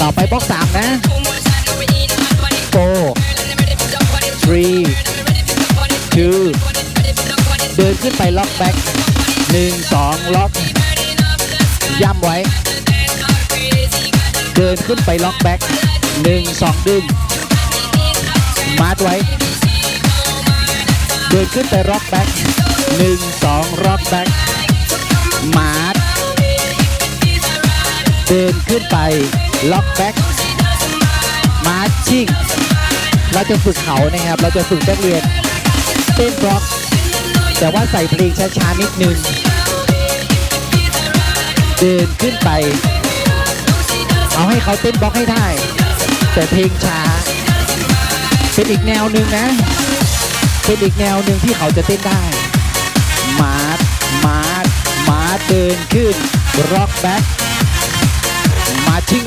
ต่อไปบล็อกสามนะ four three two เดินขึ้นไปล็อกแบ็คหนึ่งสองล็อกย่ำไว้ เดินขึ้นไปล็อกแบ็คหนึ่งสองดึงมาร์ทไว้ เดินขึ้นไปล็อกแบ็คหนึ่งสองล็อกแบ็คมาร์ทเดินขึ้นไป ล็อกแบ็คมาร์ชิ่งเราจะฝึกเขานะครับ เราจะฝึกนักเรียนเต้นบล็อก แต่ว่าใส่เพลงช้าๆนิดนึง เดินขึ้นไป เอาให้เขาเต้นบล็อกให้ได้ แต่เพลงช้า เป็นอีกแนวหนึ่งนะ เป็นอีกแนวหนึ่งที่เขาจะเต้นได้ มาร์มาร์มาร์เดินขึ้นร็อกแบ็ค